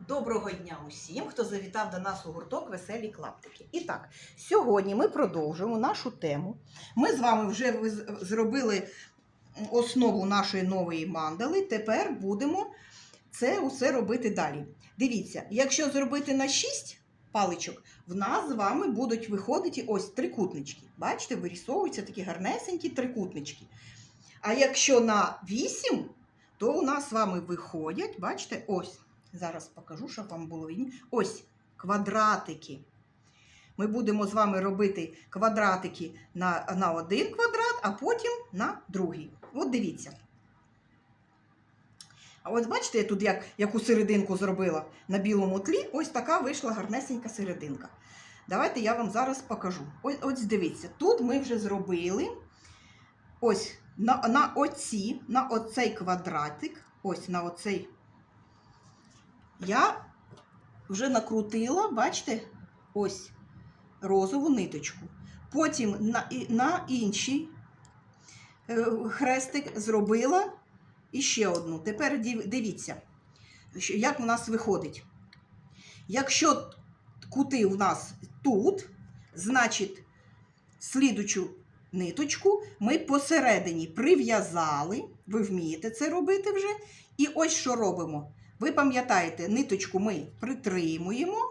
Доброго дня усім, хто завітав до нас у гурток Веселі клаптики. І так, сьогодні ми продовжуємо нашу тему. Ми з вами вже зробили основу нашої нової мандали. Тепер будемо це усе робити далі. Дивіться, якщо зробити на 6 паличок, в нас з вами будуть виходити ось трикутнички. Бачите, вирісовуються такі гарнесенькі трикутнички. А якщо на 8, то у нас з вами виходять, бачите, ось. Зараз покажу, щоб вам було видно. Ось квадратики. Ми будемо з вами робити квадратики на, на один квадрат, а потім на другий. От дивіться. А от бачите, я тут як, яку серединку зробила на білому тлі, ось така вийшла гарнесенька серединка. Давайте я вам зараз покажу. Ось, ось дивіться, тут ми вже зробили ось на, на оці, на оцей квадратик, ось на оцей я вже накрутила, бачите, ось розову ниточку. Потім на, на інший е, хрестик зробила іще одну. Тепер дивіться, як у нас виходить. Якщо кути у нас тут, значить, слідучу ниточку ми посередині прив'язали, ви вмієте це робити вже. І ось що робимо. Ви пам'ятаєте, ниточку ми притримуємо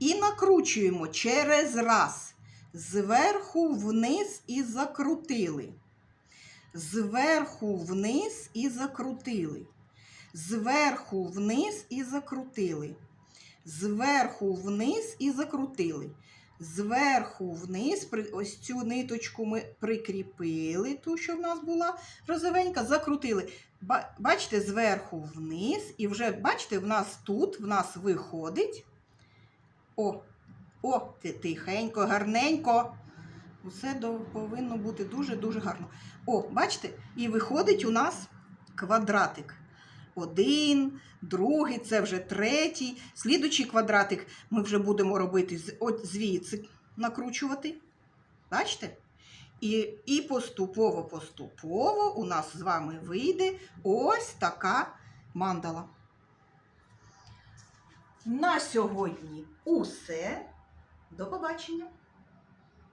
і накручуємо через раз. Зверху вниз і закрутили. Зверху вниз і закрутили. Зверху вниз і закрутили. Зверху вниз і закрутили. Зверху вниз, ось цю ниточку ми прикріпили, ту, що в нас була розовенька, закрутили. Бачите, зверху вниз, і вже, бачите, в нас тут, в нас виходить. О, о, тихенько, гарненько. Усе повинно бути дуже-дуже гарно. О, бачите, і виходить у нас квадратик. Один, другий, це вже третій. Слідучий квадратик ми вже будемо робити от звідси накручувати. Бачите? І, і поступово-поступово у нас з вами вийде ось така мандала. На сьогодні усе. До побачення!